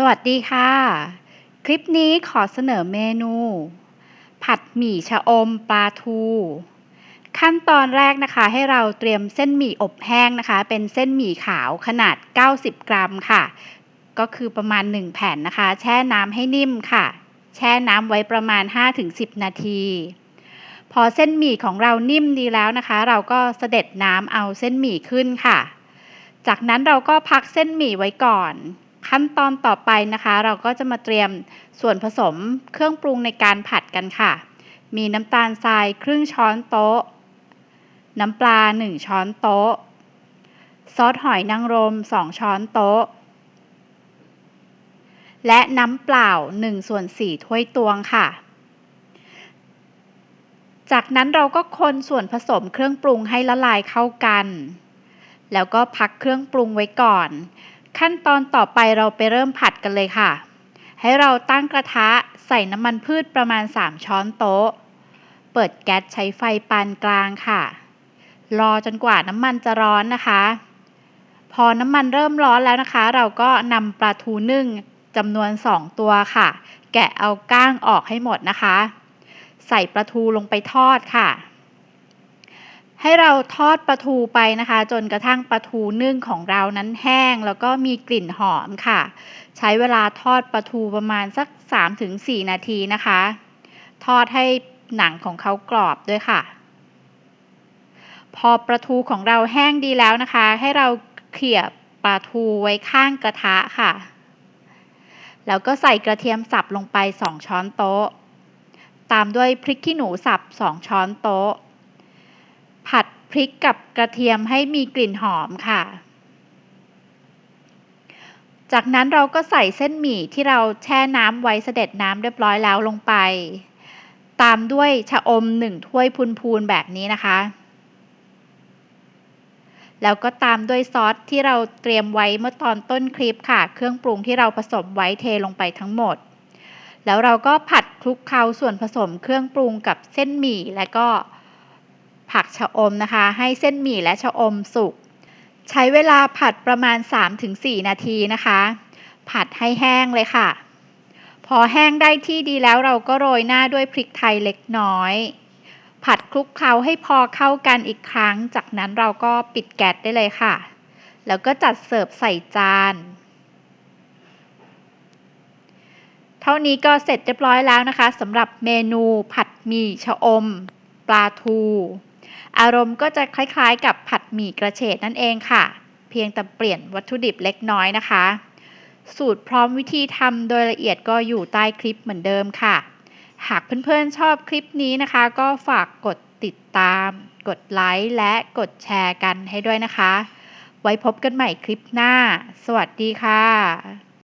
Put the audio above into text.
สวัสดีค่ะ คลิปนี้ขอเสนอเมนู ผัดหมี่ชะอมปลาทู ขั้นตอนแรกนะคะให้เราเตรียมเส้นหมี่อบแห้งนะคะ เป็นเส้นหมี่ขาวขนาด 90 กรัมค่ะ ก็คือประมาณ 1 แผ่นนะคะ แช่น้ำให้นิ่มค่ะ แช่น้ำไว้ประมาณ 5-10 นาที พอเส้นหมี่ของเรานิ่มดีแล้วนะคะ เราก็เสด็จน้ำเอาเส้นหมี่ขึ้นค่ะ จากนั้นเราก็พักเส้นหมี่ไว้ก่อน ขั้นตอนต่อไปนะคะ เราก็จะมาเตรียมส่วนผสมเครื่องปรุงในการผัดกันค่ะ มีน้ำตาลทรายครึ่งช้อนโต๊ะ น้ำปลา 1 ช้อนโต๊ะ ซอสหอยนางรม 2 ช้อนโต๊ะ และน้ำเปล่า1ส่วน4ถ้วยตวงค่ะ จากนั้นเราก็คนส่วนผสมเครื่องปรุงให้ละลายเข้ากัน แล้วก็พักเครื่องปรุงไว้ก่อน ขั้นตอนต่อไปเราไปเริ่มผัดกันเลยค่ะ ให้เราตั้งกระทะใส่น้ำมันพืชประมาณ 3 ช้อนโต๊ะ เปิดแก๊สใช้ไฟปานกลางค่ะ รอจนกว่าน้ำมันจะร้อนนะคะ พอน้ำมันเริ่มร้อนแล้วนะคะ เราก็นำปลาทูนึ่งจำนวน 2 ตัวค่ะ แกะเอาก้างออกให้หมดนะคะ ใส่ปลาทูลงไปทอดค่ะ ให้เราทอดปลาทูไปนะคะ จนกระทั่งปลาทูนึ่งของเรานั้นแห้ง แล้วก็มีกลิ่นหอมค่ะ ใช้เวลาทอดปลาทูประมาณสัก 3-4 นาทีนะคะ ทอดให้หนังของเขากรอบด้วยค่ะ พอปลาทูของเราแห้งดีแล้วนะคะ ให้เราเขี่ยปลาทูไว้ข้างกระทะค่ะ แล้วก็ใส่กระเทียมสับลงไป 2 ช้อนโต๊ะ ตามด้วยพริกขี้หนูสับ 2 ช้อนโต๊ะ พริกกับกระเทียมให้มีกลิ่นหอมค่ะ จากนั้นเราก็ใส่เส้นหมี่ที่เราแช่น้ำไว้เสด็จน้ำเรียบร้อยแล้วลงไป ตามด้วยชะอม1ถ้วยพูนๆแบบนี้นะคะ แล้วก็ตามด้วยซอสที่เราเตรียมไว้เมื่อตอนต้นคลิปค่ะ เครื่องปรุงที่เราผสมไว้เทลงไปทั้งหมดแล้วเราก็ผัดคลุกเคล้าส่วนผสมเครื่องปรุงกับเส้นหมี่และก็ ผักชะอมนะคะ ให้เส้นหมี่และชะอมสุก ใช้เวลาผัดประมาณ 3-4 นาทีนะคะ ผัดให้แห้งเลยค่ะ พอแห้งได้ที่ดีแล้วเราก็โรยหน้าด้วยพริกไทยเล็กน้อย ผัดคลุกเคล้าให้พอเข้ากันอีกครั้ง จากนั้นเราก็ปิดแก๊สได้เลยค่ะ แล้วก็จัดเสิร์ฟใส่จานเท่านี้ก็เสร็จเรียบร้อยแล้วนะคะสำหรับเมนูผัดหมี่ชะอม ปลาทู อารมณ์ก็จะคล้ายๆ กับผัดหมี่กระเฉดนั่นเองค่ะ เพียงแต่เปลี่ยนวัตถุดิบเล็กน้อยนะคะ สูตรพร้อมวิธีทำโดยละเอียดก็อยู่ใต้คลิปเหมือนเดิมค่ะ หากเพื่อนๆชอบคลิปนี้นะคะ ก็ฝากกดติดตาม กดไลค์และกดแชร์กันให้ด้วยนะคะ ไว้พบกันใหม่คลิปหน้า สวัสดีค่ะ